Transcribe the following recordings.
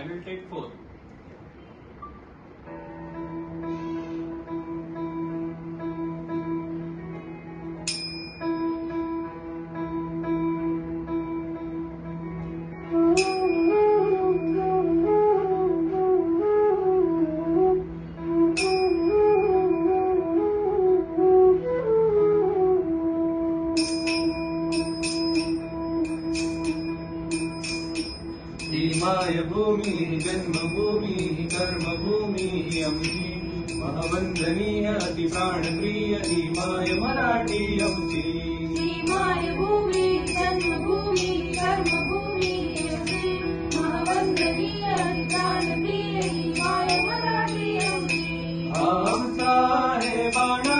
I will take 4. Maybhumi जन्मभूमी कर्मभूमी आमची महावंदनीय अति प्राणप्रिय ही माय मराठी आमची श्रीमाय भूमी जन्मभूमी कर्मभूमी महावंदनीय प्राणप्रिय ही माय मराठी आमची आमचा आहे बाणा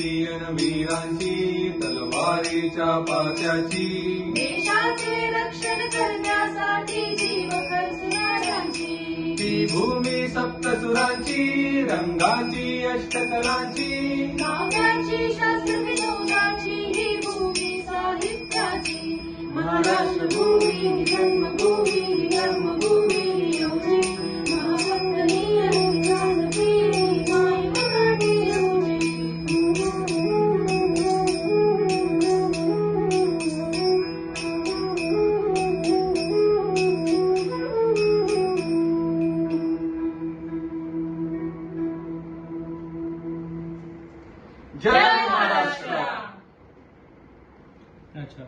योद्धांची अन वीरांची तलवारीच्या पात्याची देशाचे रक्षण करण्यासाठी जीव करणाऱ्यांची ती भूमी सप्तसुरांची रंगाची अष्टकलांची. काव्याची शास्त्र विनोदाची ही भूमी साहित्याची. महाराष्ट्र भूमी जन्मभूमी जय महाराष्ट्र. अच्छा.